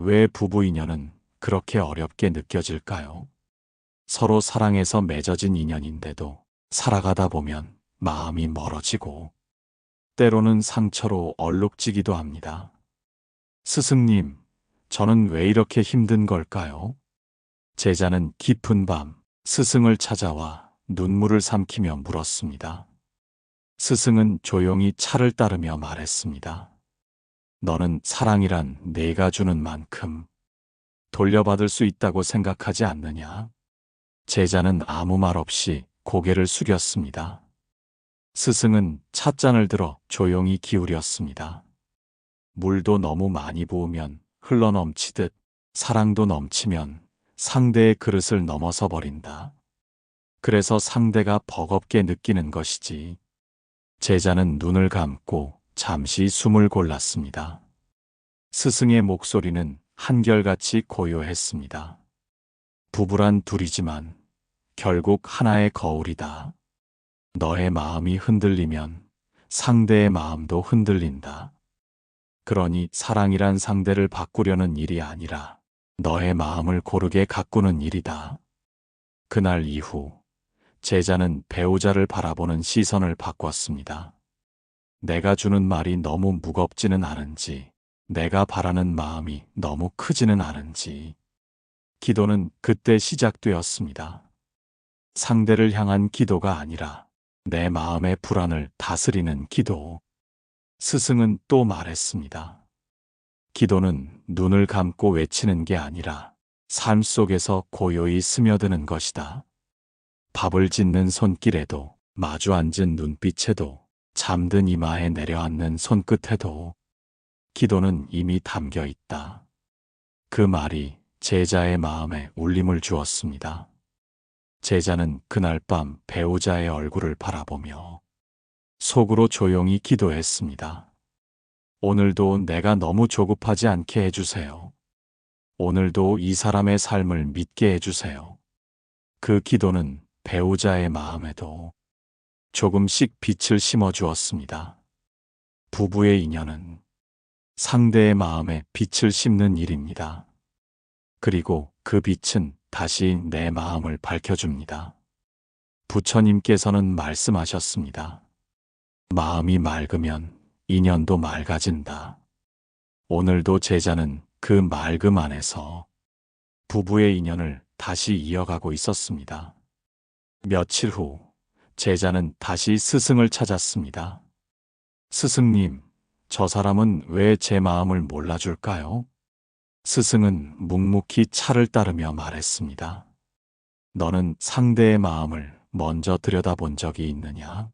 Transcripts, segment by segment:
왜 부부 인연은 그렇게 어렵게 느껴질까요? 서로 사랑해서 맺어진 인연인데도 살아가다 보면 마음이 멀어지고 때로는 상처로 얼룩지기도 합니다. 스승님, 저는 왜 이렇게 힘든 걸까요? 제자는 깊은 밤 스승을 찾아와 눈물을 삼키며 물었습니다. 스승은 조용히 차를 따르며 말했습니다. 너는 사랑이란 내가 주는 만큼 돌려받을 수 있다고 생각하지 않느냐? 제자는 아무 말 없이 고개를 숙였습니다. 스승은 찻잔을 들어 조용히 기울였습니다. 물도 너무 많이 부으면 흘러 넘치듯 사랑도 넘치면 상대의 그릇을 넘어서 버린다. 그래서 상대가 버겁게 느끼는 것이지. 제자는 눈을 감고 잠시 숨을 골랐습니다. 스승의 목소리는 한결같이 고요했습니다. 부부란 둘이지만 결국 하나의 거울이다. 너의 마음이 흔들리면 상대의 마음도 흔들린다. 그러니 사랑이란 상대를 바꾸려는 일이 아니라 너의 마음을 고르게 가꾸는 일이다. 그날 이후 제자는 배우자를 바라보는 시선을 바꿨습니다. 내가 주는 말이 너무 무겁지는 않은지, 내가 바라는 마음이 너무 크지는 않은지. 기도는 그때 시작되었습니다. 상대를 향한 기도가 아니라 내 마음의 불안을 다스리는 기도. 스승은 또 말했습니다. 기도는 눈을 감고 외치는 게 아니라 삶 속에서 고요히 스며드는 것이다. 밥을 짓는 손길에도 마주 앉은 눈빛에도 잠든 이마에 내려앉는 손끝에도 기도는 이미 담겨 있다. 그 말이 제자의 마음에 울림을 주었습니다. 제자는 그날 밤 배우자의 얼굴을 바라보며 속으로 조용히 기도했습니다. 오늘도 내가 너무 조급하지 않게 해주세요. 오늘도 이 사람의 삶을 믿게 해주세요. 그 기도는 배우자의 마음에도 조금씩 빛을 심어 주었습니다. 부부의 인연은 상대의 마음에 빛을 심는 일입니다. 그리고 그 빛은 다시 내 마음을 밝혀줍니다. 부처님께서는 말씀하셨습니다. 마음이 맑으면 인연도 맑아진다. 오늘도 제자는 그 맑음 안에서 부부의 인연을 다시 이어가고 있었습니다. 며칠 후 제자는 다시 스승을 찾았습니다. 스승님, 저 사람은 왜 제 마음을 몰라줄까요? 스승은 묵묵히 차를 따르며 말했습니다. 너는 상대의 마음을 먼저 들여다본 적이 있느냐?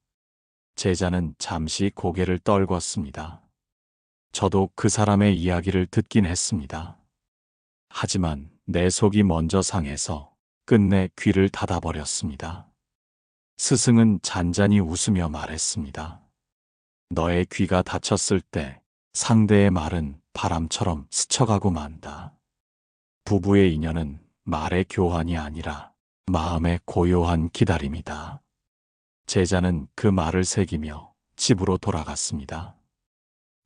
제자는 잠시 고개를 떨궜습니다. 저도 그 사람의 이야기를 듣긴 했습니다. 하지만 내 속이 먼저 상해서 끝내 귀를 닫아버렸습니다. 스승은 잔잔히 웃으며 말했습니다. 너의 귀가 닫혔을 때 상대의 말은 바람처럼 스쳐가고 만다. 부부의 인연은 말의 교환이 아니라 마음의 고요한 기다림이다. 제자는 그 말을 새기며 집으로 돌아갔습니다.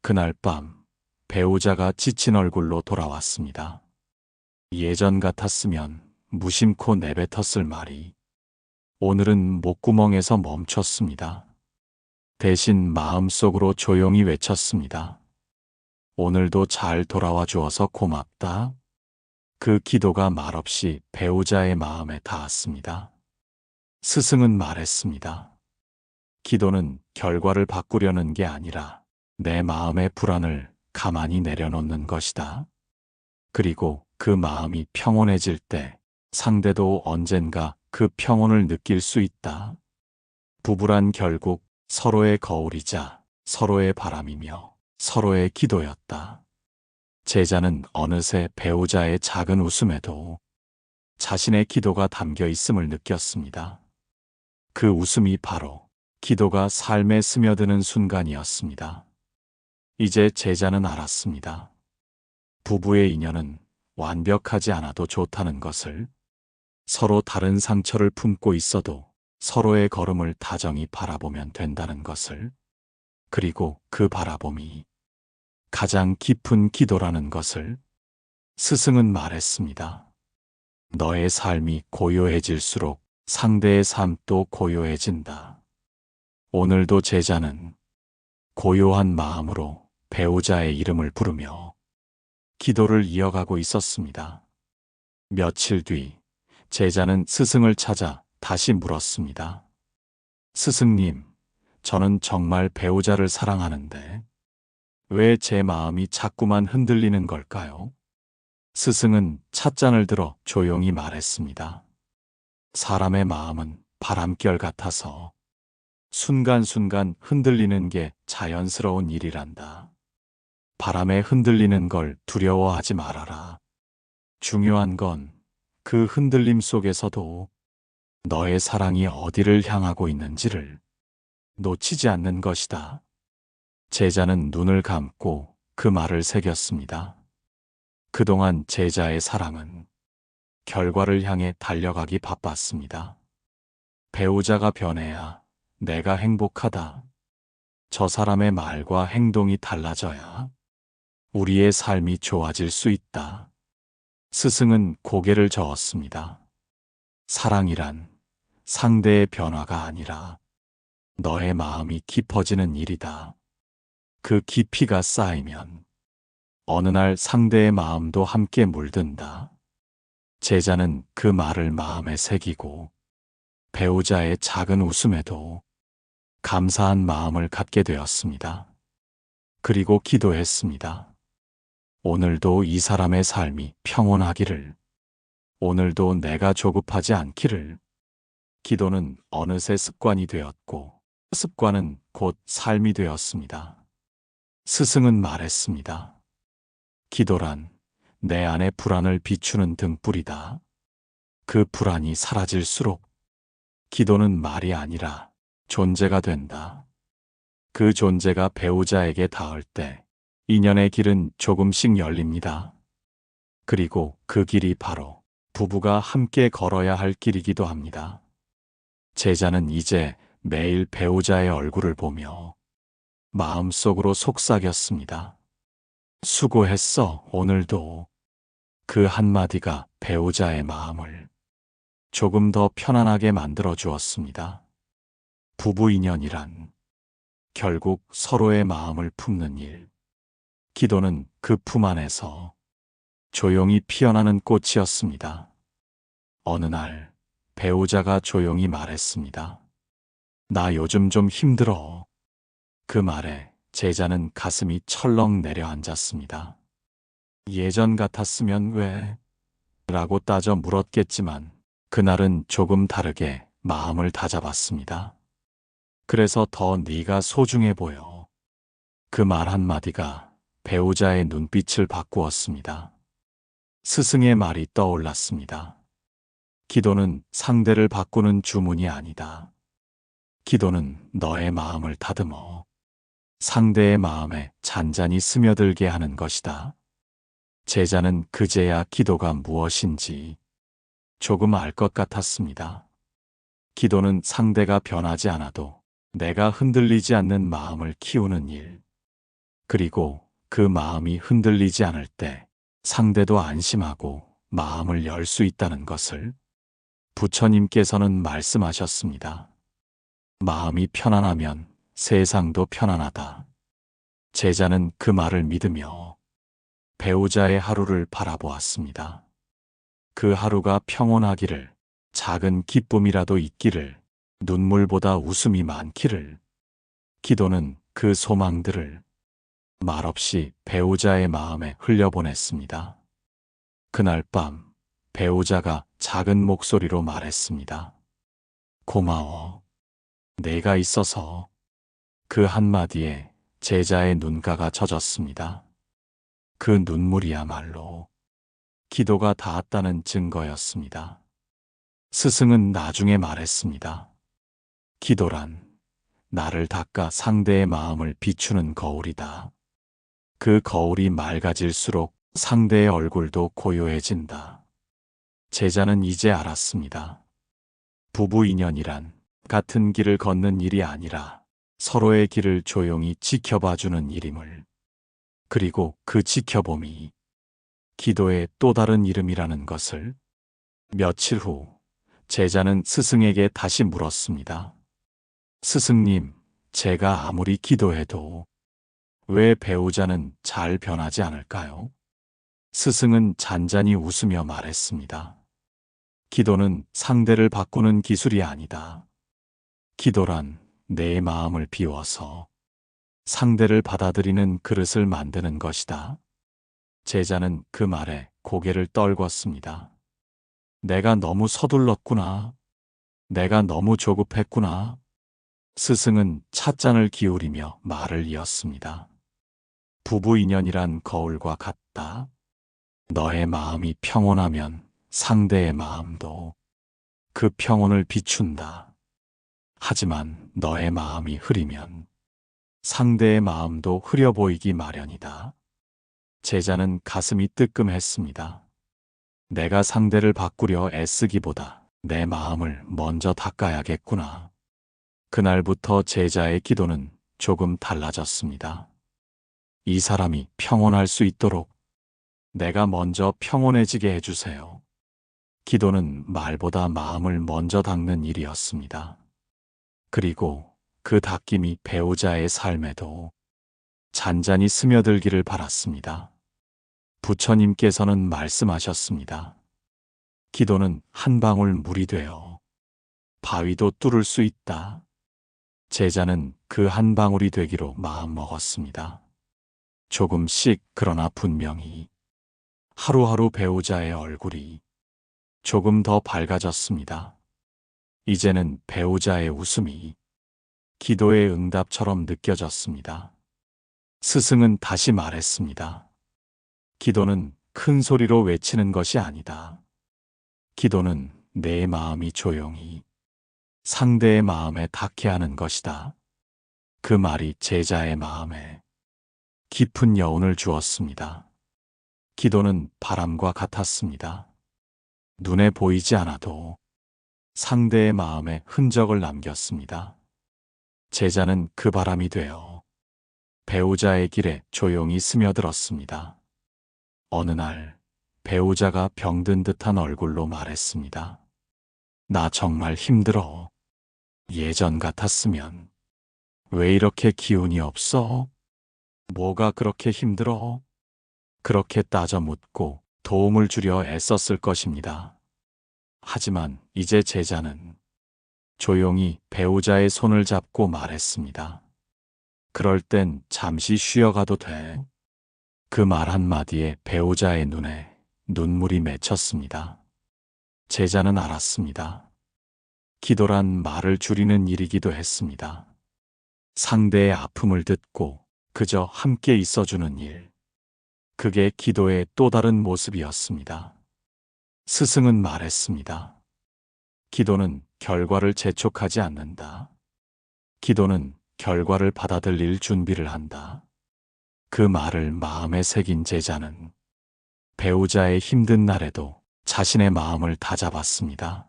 그날 밤 배우자가 지친 얼굴로 돌아왔습니다. 예전 같았으면 무심코 내뱉었을 말이 오늘은 목구멍에서 멈췄습니다. 대신 마음속으로 조용히 외쳤습니다. 오늘도 잘 돌아와 주어서 고맙다. 그 기도가 말없이 배우자의 마음에 닿았습니다. 스승은 말했습니다. 기도는 결과를 바꾸려는 게 아니라 내 마음의 불안을 가만히 내려놓는 것이다. 그리고 그 마음이 평온해질 때 상대도 언젠가 그 평온을 느낄 수 있다. 부부란 결국 서로의 거울이자 서로의 바람이며 서로의 기도였다. 제자는 어느새 배우자의 작은 웃음에도 자신의 기도가 담겨 있음을 느꼈습니다. 그 웃음이 바로 기도가 삶에 스며드는 순간이었습니다. 이제 제자는 알았습니다. 부부의 인연은 완벽하지 않아도 좋다는 것을 서로 다른 상처를 품고 있어도 서로의 걸음을 다정히 바라보면 된다는 것을 그리고 그 바라봄이 가장 깊은 기도라는 것을 스승은 말했습니다. 너의 삶이 고요해질수록 상대의 삶도 고요해진다. 오늘도 제자는 고요한 마음으로 배우자의 이름을 부르며 기도를 이어가고 있었습니다. 며칠 뒤 제자는 스승을 찾아 다시 물었습니다. 스승님, 저는 정말 배우자를 사랑하는데 왜 제 마음이 자꾸만 흔들리는 걸까요? 스승은 찻잔을 들어 조용히 말했습니다. 사람의 마음은 바람결 같아서 순간순간 흔들리는 게 자연스러운 일이란다. 바람에 흔들리는 걸 두려워하지 말아라. 중요한 건 그 흔들림 속에서도 너의 사랑이 어디를 향하고 있는지를 놓치지 않는 것이다. 제자는 눈을 감고 그 말을 새겼습니다. 그동안 제자의 사랑은 결과를 향해 달려가기 바빴습니다. 배우자가 변해야 내가 행복하다. 저 사람의 말과 행동이 달라져야 우리의 삶이 좋아질 수 있다. 스승은 고개를 저었습니다. 사랑이란 상대의 변화가 아니라 너의 마음이 깊어지는 일이다. 그 깊이가 쌓이면 어느 날 상대의 마음도 함께 물든다. 제자는 그 말을 마음에 새기고 배우자의 작은 웃음에도 감사한 마음을 갖게 되었습니다. 그리고 기도했습니다. 오늘도 이 사람의 삶이 평온하기를, 오늘도 내가 조급하지 않기를, 기도는 어느새 습관이 되었고, 습관은 곧 삶이 되었습니다. 스승은 말했습니다. 기도란 내 안의 불안을 비추는 등불이다. 그 불안이 사라질수록 기도는 말이 아니라 존재가 된다. 그 존재가 배우자에게 닿을 때 인연의 길은 조금씩 열립니다. 그리고 그 길이 바로 부부가 함께 걸어야 할 길이기도 합니다. 제자는 이제 매일 배우자의 얼굴을 보며 마음속으로 속삭였습니다. 수고했어, 오늘도. 그 한마디가 배우자의 마음을 조금 더 편안하게 만들어 주었습니다. 부부 인연이란 결국 서로의 마음을 품는 일. 기도는 그 품 안에서 조용히 피어나는 꽃이었습니다. 어느 날 배우자가 조용히 말했습니다. 나 요즘 좀 힘들어. 그 말에 제자는 가슴이 철렁 내려앉았습니다. 예전 같았으면 왜? 라고 따져 물었겠지만 그날은 조금 다르게 마음을 다잡았습니다. 그래서 더 네가 소중해 보여. 그 말 한마디가 배우자의 눈빛을 바꾸었습니다. 스승의 말이 떠올랐습니다. 기도는 상대를 바꾸는 주문이 아니다. 기도는 너의 마음을 다듬어 상대의 마음에 잔잔히 스며들게 하는 것이다. 제자는 그제야 기도가 무엇인지 조금 알 것 같았습니다. 기도는 상대가 변하지 않아도 내가 흔들리지 않는 마음을 키우는 일. 그리고 그 마음이 흔들리지 않을 때 상대도 안심하고 마음을 열 수 있다는 것을 부처님께서는 말씀하셨습니다. 마음이 편안하면 세상도 편안하다. 제자는 그 말을 믿으며 배우자의 하루를 바라보았습니다. 그 하루가 평온하기를, 작은 기쁨이라도 있기를, 눈물보다 웃음이 많기를, 기도는 그 소망들을 말없이 배우자의 마음에 흘려보냈습니다. 그날 밤 배우자가 작은 목소리로 말했습니다. 고마워. 내가 있어서 그 한마디에 제자의 눈가가 젖었습니다. 그 눈물이야말로 기도가 닿았다는 증거였습니다. 스승은 나중에 말했습니다. 기도란 나를 닦아 상대의 마음을 비추는 거울이다. 그 거울이 맑아질수록 상대의 얼굴도 고요해진다. 제자는 이제 알았습니다. 부부 인연이란 같은 길을 걷는 일이 아니라 서로의 길을 조용히 지켜봐 주는 일임을. 그리고 그 지켜봄이 기도의 또 다른 이름이라는 것을 며칠 후 제자는 스승에게 다시 물었습니다. 스승님, 제가 아무리 기도해도 왜 배우자는 잘 변하지 않을까요? 스승은 잔잔히 웃으며 말했습니다. 기도는 상대를 바꾸는 기술이 아니다. 기도란 내 마음을 비워서 상대를 받아들이는 그릇을 만드는 것이다. 제자는 그 말에 고개를 떨궜습니다. 내가 너무 서둘렀구나. 내가 너무 조급했구나. 스승은 찻잔을 기울이며 말을 이었습니다. 부부 인연이란 거울과 같다. 너의 마음이 평온하면 상대의 마음도 그 평온을 비춘다. 하지만 너의 마음이 흐리면 상대의 마음도 흐려 보이기 마련이다. 제자는 가슴이 뜨끔했습니다. 내가 상대를 바꾸려 애쓰기보다 내 마음을 먼저 닦아야겠구나. 그날부터 제자의 기도는 조금 달라졌습니다. 이 사람이 평온할 수 있도록 내가 먼저 평온해지게 해주세요. 기도는 말보다 마음을 먼저 닦는 일이었습니다. 그리고 그 닦임이 배우자의 삶에도 잔잔히 스며들기를 바랐습니다. 부처님께서는 말씀하셨습니다. 기도는 한 방울 물이 되어 바위도 뚫을 수 있다. 제자는 그 한 방울이 되기로 마음먹었습니다. 조금씩 그러나 분명히 하루하루 배우자의 얼굴이 조금 더 밝아졌습니다. 이제는 배우자의 웃음이 기도의 응답처럼 느껴졌습니다. 스승은 다시 말했습니다. 기도는 큰 소리로 외치는 것이 아니다. 기도는 내 마음이 조용히 상대의 마음에 닿게 하는 것이다. 그 말이 제자의 마음에 깊은 여운을 주었습니다. 기도는 바람과 같았습니다. 눈에 보이지 않아도 상대의 마음에 흔적을 남겼습니다. 제자는 그 바람이 되어 배우자의 길에 조용히 스며들었습니다. 어느 날 배우자가 병든 듯한 얼굴로 말했습니다. 나 정말 힘들어. 예전 같았으면 왜 이렇게 기운이 없어? 뭐가 그렇게 힘들어? 그렇게 따져 묻고 도움을 주려 애썼을 것입니다. 하지만 이제 제자는 조용히 배우자의 손을 잡고 말했습니다. 그럴 땐 잠시 쉬어가도 돼. 그 말 한마디에 배우자의 눈에 눈물이 맺혔습니다. 제자는 알았습니다. 기도란 말을 줄이는 일이기도 했습니다. 상대의 아픔을 듣고 그저 함께 있어주는 일. 그게 기도의 또 다른 모습이었습니다. 스승은 말했습니다. 기도는 결과를 재촉하지 않는다. 기도는 결과를 받아들일 준비를 한다. 그 말을 마음에 새긴 제자는 배우자의 힘든 날에도 자신의 마음을 다잡았습니다.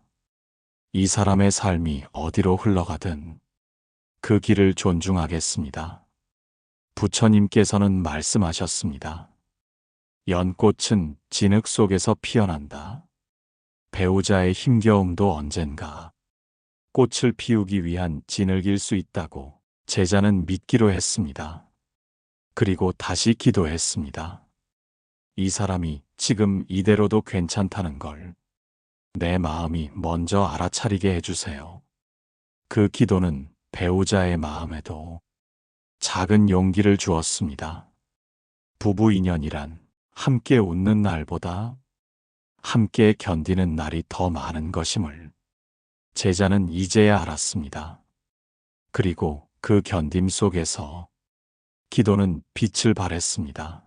이 사람의 삶이 어디로 흘러가든 그 길을 존중하겠습니다. 부처님께서는 말씀하셨습니다. 연꽃은 진흙 속에서 피어난다. 배우자의 힘겨움도 언젠가 꽃을 피우기 위한 진흙일 수 있다고 제자는 믿기로 했습니다. 그리고 다시 기도했습니다. 이 사람이 지금 이대로도 괜찮다는 걸 내 마음이 먼저 알아차리게 해주세요. 그 기도는 배우자의 마음에도 작은 용기를 주었습니다. 부부 인연이란 함께 웃는 날보다 함께 견디는 날이 더 많은 것임을 제자는 이제야 알았습니다. 그리고 그 견딤 속에서 기도는 빛을 발했습니다.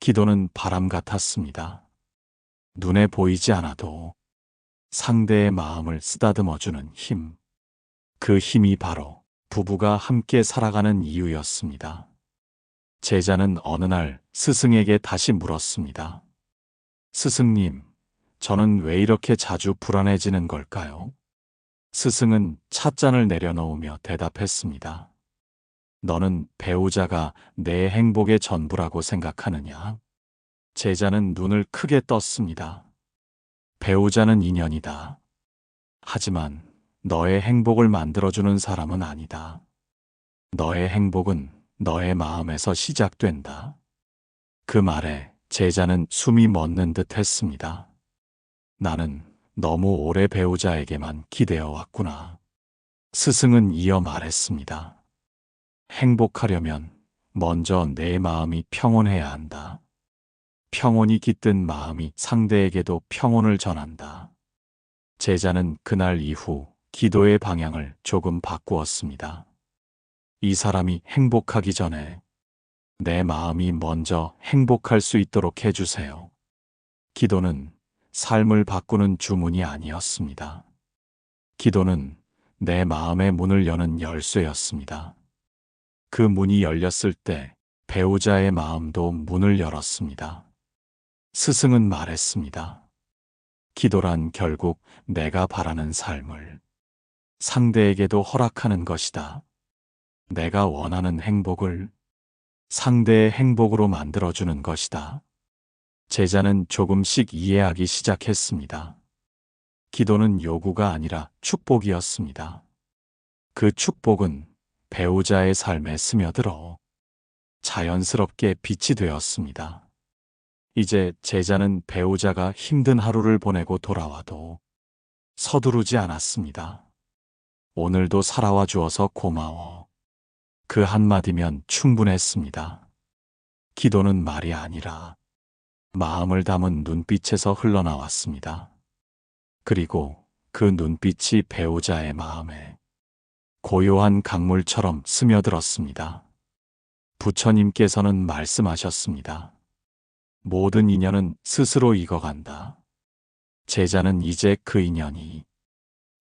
기도는 바람 같았습니다. 눈에 보이지 않아도 상대의 마음을 쓰다듬어주는 힘. 그 힘이 바로 부부가 함께 살아가는 이유였습니다. 제자는 어느 날 스승에게 다시 물었습니다. 스승님, 저는 왜 이렇게 자주 불안해지는 걸까요? 스승은 찻잔을 내려놓으며 대답했습니다. 너는 배우자가 내 행복의 전부라고 생각하느냐? 제자는 눈을 크게 떴습니다. 배우자는 인연이다. 하지만 너의 행복을 만들어주는 사람은 아니다. 너의 행복은 너의 마음에서 시작된다. 그 말에 제자는 숨이 멎는 듯 했습니다. 나는 너무 오래 배우자에게만 기대어 왔구나. 스승은 이어 말했습니다. 행복하려면 먼저 내 마음이 평온해야 한다. 평온이 깃든 마음이 상대에게도 평온을 전한다. 제자는 그날 이후 기도의 방향을 조금 바꾸었습니다. 이 사람이 행복하기 전에 내 마음이 먼저 행복할 수 있도록 해주세요. 기도는 삶을 바꾸는 주문이 아니었습니다. 기도는 내 마음의 문을 여는 열쇠였습니다. 그 문이 열렸을 때 배우자의 마음도 문을 열었습니다. 스승은 말했습니다. 기도란 결국 내가 바라는 삶을 상대에게도 허락하는 것이다. 내가 원하는 행복을 상대의 행복으로 만들어주는 것이다. 제자는 조금씩 이해하기 시작했습니다. 기도는 요구가 아니라 축복이었습니다. 그 축복은 배우자의 삶에 스며들어 자연스럽게 빛이 되었습니다. 이제 제자는 배우자가 힘든 하루를 보내고 돌아와도 서두르지 않았습니다. 오늘도 살아와 주어서 고마워. 그 한마디면 충분했습니다. 기도는 말이 아니라 마음을 담은 눈빛에서 흘러나왔습니다. 그리고 그 눈빛이 배우자의 마음에 고요한 강물처럼 스며들었습니다. 부처님께서는 말씀하셨습니다. 모든 인연은 스스로 익어간다. 제자는 이제 그 인연이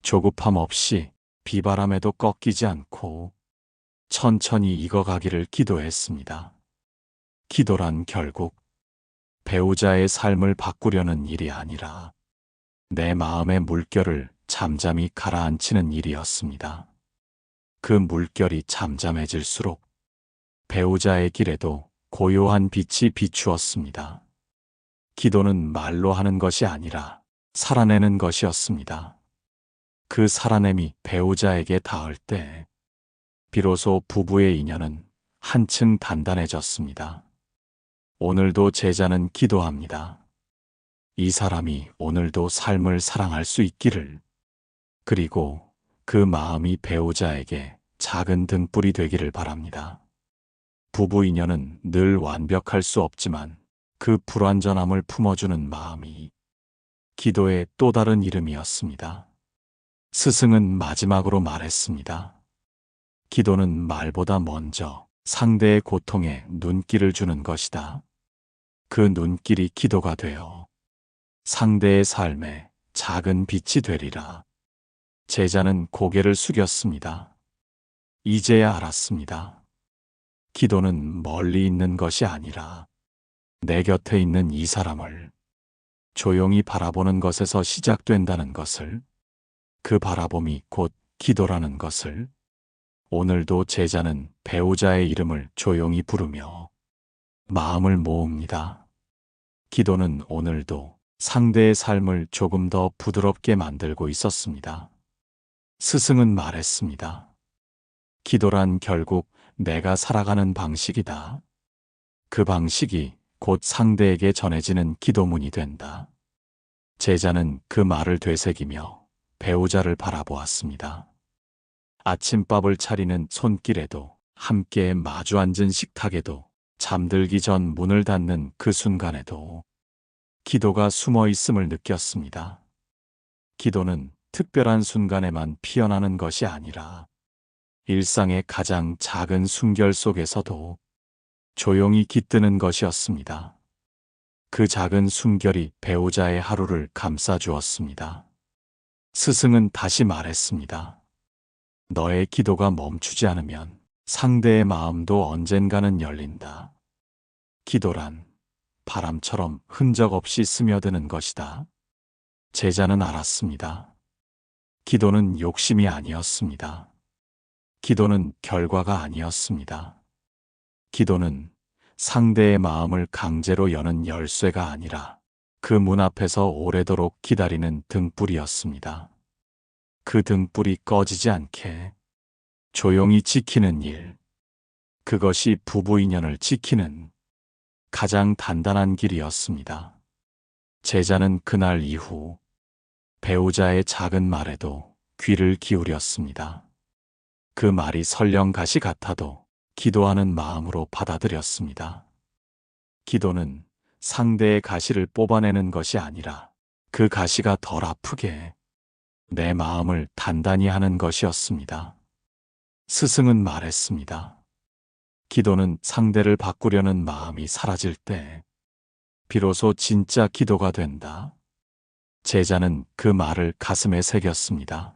조급함 없이 비바람에도 꺾이지 않고 천천히 익어가기를 기도했습니다. 기도란 결국 배우자의 삶을 바꾸려는 일이 아니라 내 마음의 물결을 잠잠히 가라앉히는 일이었습니다. 그 물결이 잠잠해질수록 배우자의 길에도 고요한 빛이 비추었습니다. 기도는 말로 하는 것이 아니라 살아내는 것이었습니다. 그 살아냄이 배우자에게 닿을 때 비로소 부부의 인연은 한층 단단해졌습니다. 오늘도 제자는 기도합니다. 이 사람이 오늘도 삶을 사랑할 수 있기를. 그리고 그 마음이 배우자에게 작은 등불이 되기를 바랍니다. 부부 인연은 늘 완벽할 수 없지만 그 불완전함을 품어주는 마음이 기도의 또 다른 이름이었습니다. 스승은 마지막으로 말했습니다. 기도는 말보다 먼저 상대의 고통에 눈길을 주는 것이다. 그 눈길이 기도가 되어 상대의 삶에 작은 빛이 되리라. 제자는 고개를 숙였습니다. 이제야 알았습니다. 기도는 멀리 있는 것이 아니라 내 곁에 있는 이 사람을 조용히 바라보는 것에서 시작된다는 것을 그 바라봄이 곧 기도라는 것을 오늘도 제자는 배우자의 이름을 조용히 부르며 마음을 모읍니다. 기도는 오늘도 상대의 삶을 조금 더 부드럽게 만들고 있었습니다. 스승은 말했습니다. 기도란 결국 내가 살아가는 방식이다. 그 방식이 곧 상대에게 전해지는 기도문이 된다. 제자는 그 말을 되새기며 배우자를 바라보았습니다. 아침밥을 차리는 손길에도 함께 마주 앉은 식탁에도 잠들기 전 문을 닫는 그 순간에도 기도가 숨어 있음을 느꼈습니다. 기도는 특별한 순간에만 피어나는 것이 아니라 일상의 가장 작은 숨결 속에서도 조용히 깃드는 것이었습니다. 그 작은 숨결이 배우자의 하루를 감싸 주었습니다. 스승은 다시 말했습니다. 너의 기도가 멈추지 않으면 상대의 마음도 언젠가는 열린다. 기도란 바람처럼 흔적 없이 스며드는 것이다. 제자는 알았습니다. 기도는 욕심이 아니었습니다. 기도는 결과가 아니었습니다. 기도는 상대의 마음을 강제로 여는 열쇠가 아니라 그 문 앞에서 오래도록 기다리는 등불이었습니다. 그 등불이 꺼지지 않게 조용히 지키는 일. 그것이 부부 인연을 지키는 가장 단단한 길이었습니다. 제자는 그날 이후 배우자의 작은 말에도 귀를 기울였습니다. 그 말이 설령 가시 같아도 기도하는 마음으로 받아들였습니다. 기도는 상대의 가시를 뽑아내는 것이 아니라 그 가시가 덜 아프게 내 마음을 단단히 하는 것이었습니다. 스승은 말했습니다. 기도는 상대를 바꾸려는 마음이 사라질 때 비로소 진짜 기도가 된다. 제자는 그 말을 가슴에 새겼습니다.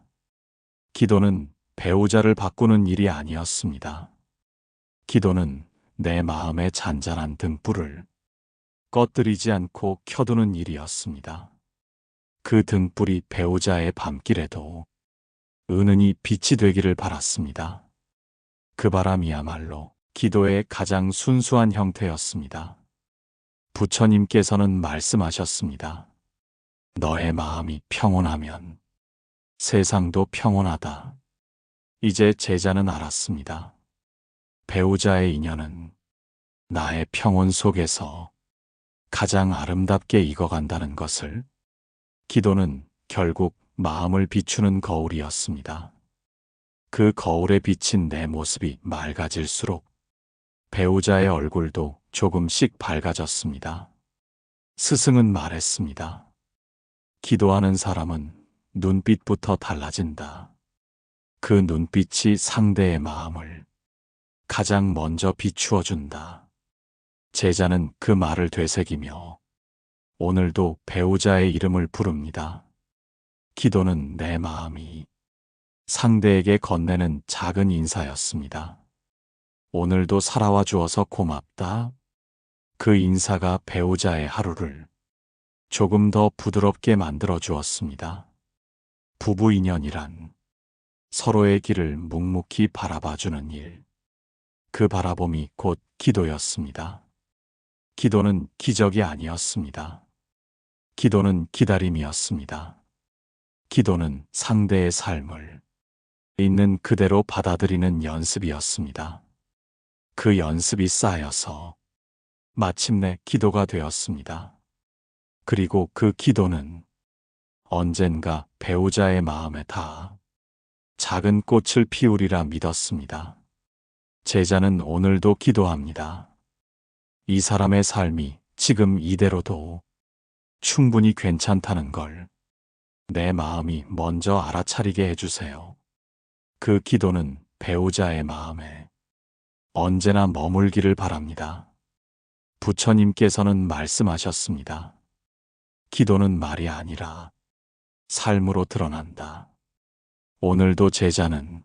기도는 배우자를 바꾸는 일이 아니었습니다. 기도는 내 마음의 잔잔한 등불을 꺼뜨리지 않고 켜두는 일이었습니다. 그 등불이 배우자의 밤길에도 은은히 빛이 되기를 바랐습니다. 그 바람이야말로 기도의 가장 순수한 형태였습니다. 부처님께서는 말씀하셨습니다. 너의 마음이 평온하면 세상도 평온하다. 이제 제자는 알았습니다. 배우자의 인연은 나의 평온 속에서 가장 아름답게 익어간다는 것을 기도는 결국 마음을 비추는 거울이었습니다. 그 거울에 비친 내 모습이 맑아질수록 배우자의 얼굴도 조금씩 밝아졌습니다. 스승은 말했습니다. 기도하는 사람은 눈빛부터 달라진다. 그 눈빛이 상대의 마음을 가장 먼저 비추어 준다. 제자는 그 말을 되새기며 오늘도 배우자의 이름을 부릅니다. 기도는 내 마음이 상대에게 건네는 작은 인사였습니다. 오늘도 살아와 주어서 고맙다. 그 인사가 배우자의 하루를 조금 더 부드럽게 만들어 주었습니다. 부부 인연이란 서로의 길을 묵묵히 바라봐 주는 일. 그 바라봄이 곧 기도였습니다. 기도는 기적이 아니었습니다. 기도는 기다림이었습니다. 기도는 상대의 삶을 있는 그대로 받아들이는 연습이었습니다. 그 연습이 쌓여서 마침내 기도가 되었습니다. 그리고 그 기도는 언젠가 배우자의 마음에 닿아 작은 꽃을 피우리라 믿었습니다. 제자는 오늘도 기도합니다. 이 사람의 삶이 지금 이대로도 충분히 괜찮다는 걸 내 마음이 먼저 알아차리게 해주세요. 그 기도는 배우자의 마음에 언제나 머물기를 바랍니다. 부처님께서는 말씀하셨습니다. 기도는 말이 아니라 삶으로 드러난다. 오늘도 제자는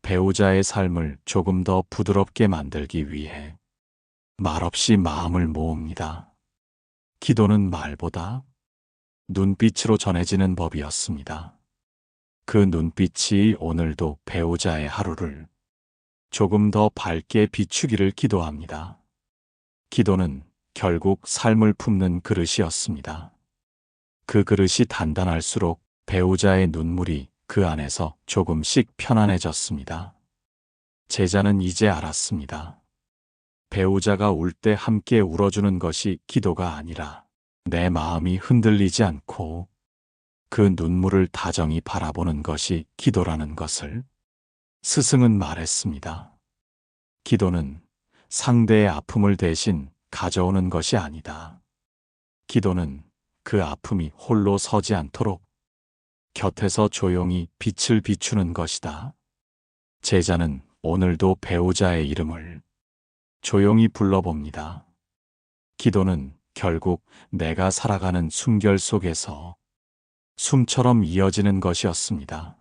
배우자의 삶을 조금 더 부드럽게 만들기 위해 말없이 마음을 모읍니다. 기도는 말보다 눈빛으로 전해지는 법이었습니다. 그 눈빛이 오늘도 배우자의 하루를 조금 더 밝게 비추기를 기도합니다. 기도는 결국 삶을 품는 그릇이었습니다. 그 그릇이 단단할수록 배우자의 눈물이 그 안에서 조금씩 편안해졌습니다. 제자는 이제 알았습니다. 배우자가 울 때 함께 울어주는 것이 기도가 아니라 내 마음이 흔들리지 않고 그 눈물을 다정히 바라보는 것이 기도라는 것을 스승은 말했습니다. 기도는 상대의 아픔을 대신 가져오는 것이 아니다. 기도는 그 아픔이 홀로 서지 않도록 곁에서 조용히 빛을 비추는 것이다. 제자는 오늘도 배우자의 이름을 조용히 불러봅니다. 기도는 결국 내가 살아가는 숨결 속에서 숨처럼 이어지는 것이었습니다.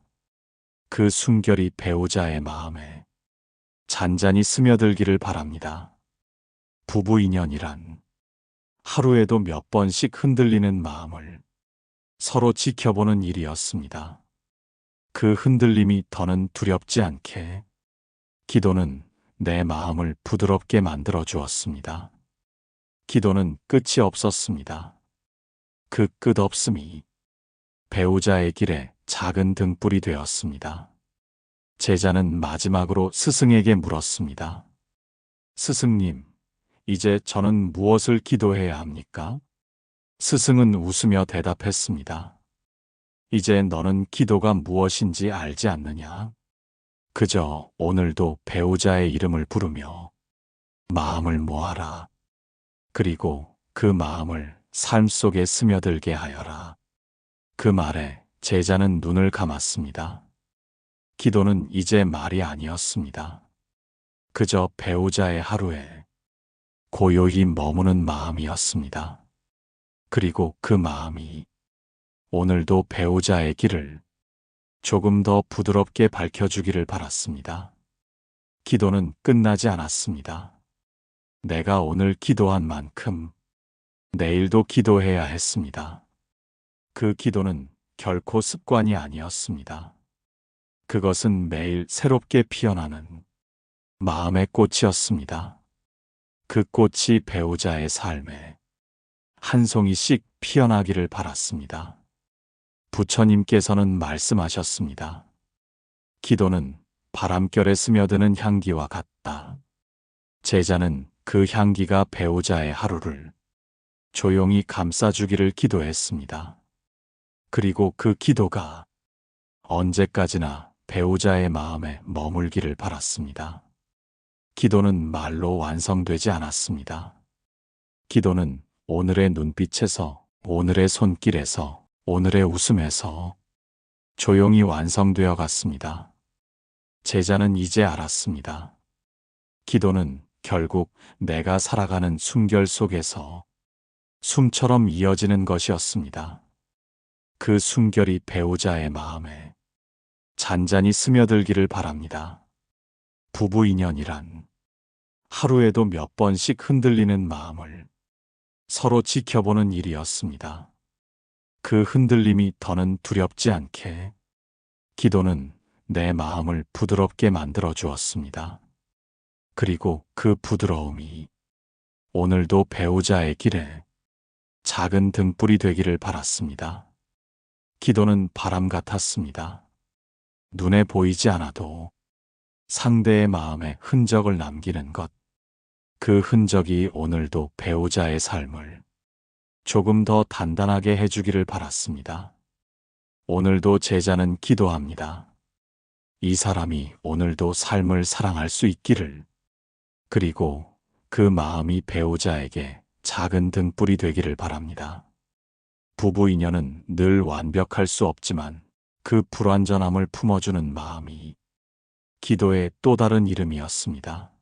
그 숨결이 배우자의 마음에 잔잔히 스며들기를 바랍니다. 부부 인연이란 하루에도 몇 번씩 흔들리는 마음을 서로 지켜보는 일이었습니다. 그 흔들림이 더는 두렵지 않게 기도는 내 마음을 부드럽게 만들어 주었습니다. 기도는 끝이 없었습니다. 그 끝없음이 배우자의 길에 작은 등불이 되었습니다. 제자는 마지막으로 스승에게 물었습니다. 스승님, 이제 저는 무엇을 기도해야 합니까? 스승은 웃으며 대답했습니다. 이제 너는 기도가 무엇인지 알지 않느냐? 그저 오늘도 배우자의 이름을 부르며 마음을 모아라. 그리고 그 마음을 삶 속에 스며들게 하여라. 그 말에 제자는 눈을 감았습니다. 기도는 이제 말이 아니었습니다. 그저 배우자의 하루에 고요히 머무는 마음이었습니다. 그리고 그 마음이 오늘도 배우자의 길을 조금 더 부드럽게 밝혀주기를 바랐습니다. 기도는 끝나지 않았습니다. 내가 오늘 기도한 만큼 내일도 기도해야 했습니다. 그 기도는 결코 습관이 아니었습니다. 그것은 매일 새롭게 피어나는 마음의 꽃이었습니다. 그 꽃이 배우자의 삶에 한 송이씩 피어나기를 바랐습니다. 부처님께서는 말씀하셨습니다. 기도는 바람결에 스며드는 향기와 같다. 제자는 그 향기가 배우자의 하루를 조용히 감싸주기를 기도했습니다. 그리고 그 기도가 언제까지나 배우자의 마음에 머물기를 바랐습니다. 기도는 말로 완성되지 않았습니다. 기도는 오늘의 눈빛에서, 오늘의 손길에서, 오늘의 웃음에서 조용히 완성되어 갔습니다. 제자는 이제 알았습니다. 기도는 결국 내가 살아가는 숨결 속에서 숨처럼 이어지는 것이었습니다. 그 숨결이 배우자의 마음에 잔잔히 스며들기를 바랍니다. 부부 인연이란 하루에도 몇 번씩 흔들리는 마음을 서로 지켜보는 일이었습니다. 그 흔들림이 더는 두렵지 않게 기도는 내 마음을 부드럽게 만들어 주었습니다. 그리고 그 부드러움이 오늘도 배우자의 길에 작은 등불이 되기를 바랐습니다. 기도는 바람 같았습니다. 눈에 보이지 않아도 상대의 마음에 흔적을 남기는 것. 그 흔적이 오늘도 배우자의 삶을 조금 더 단단하게 해주기를 바랐습니다. 오늘도 제자는 기도합니다. 이 사람이 오늘도 삶을 사랑할 수 있기를. 그리고 그 마음이 배우자에게 작은 등불이 되기를 바랍니다. 부부 인연은 늘 완벽할 수 없지만 그 불완전함을 품어주는 마음이 기도의 또 다른 이름이었습니다.